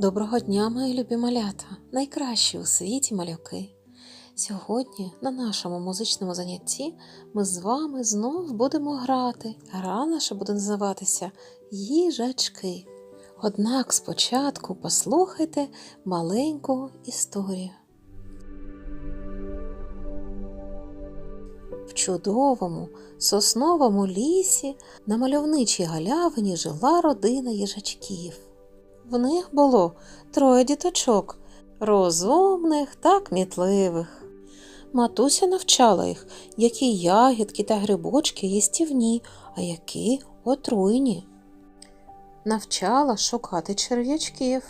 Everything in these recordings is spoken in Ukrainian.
Доброго дня, мої любі малята, найкращі у світі малюки. Сьогодні на нашому музичному занятті ми з вами знов будемо грати. Гра наша буде називатися Їжачки. Однак спочатку послухайте маленьку історію. В чудовому сосновому лісі на мальовничій галявині жила родина їжачків. В них було троє діточок, розумних та кмітливих. Матуся навчала їх, які ягідки та грибочки їстівні, а які отруйні. Навчала шукати черв'ячків.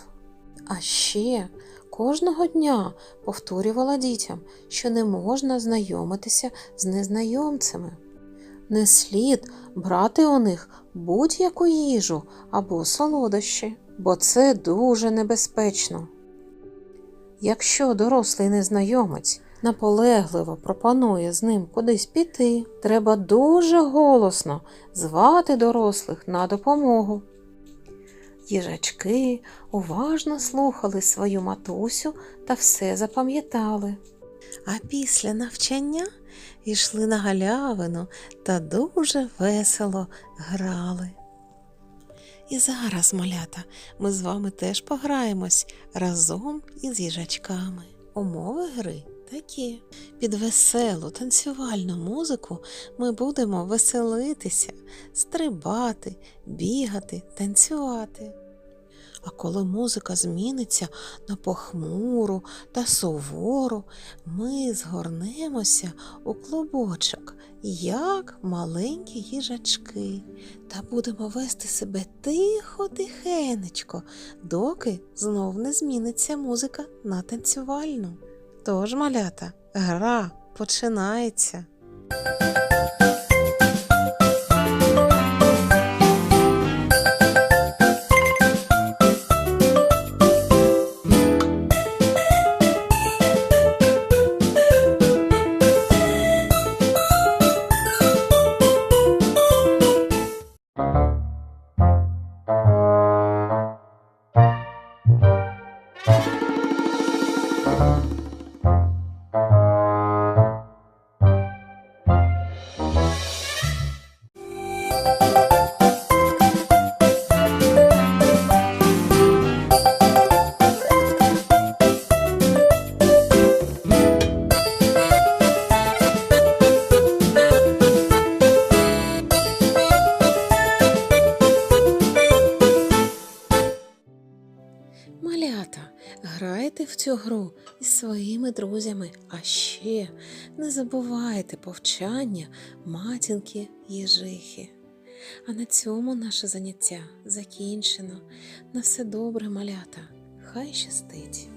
А ще кожного дня повторювала дітям, що не можна знайомитися з незнайомцями. Не слід брати у них будь-яку їжу або солодощі, бо це дуже небезпечно. Якщо дорослий незнайомець наполегливо пропонує з ним кудись піти, треба дуже голосно звати дорослих на допомогу. Їжачки уважно слухали свою матусю та все запам'ятали. А після навчання йшли на галявину та дуже весело грали. І зараз, малята, ми з вами теж пограємось разом із їжачками. Умови гри такі. Під веселу танцювальну музику ми будемо веселитися, стрибати, бігати, танцювати. А коли музика зміниться на похмуру та сувору, ми згорнемося у клубочок, як маленькі їжачки, та будемо вести себе тихо, тихенечко, доки знов не зміниться музика на танцювальну. Тож, малята, гра починається. Малята, грайте в цю гру із своїми друзями, а ще не забувайте повчання матінки їжихи. А на цьому наше заняття закінчено. На все добре, малята. Хай щастить!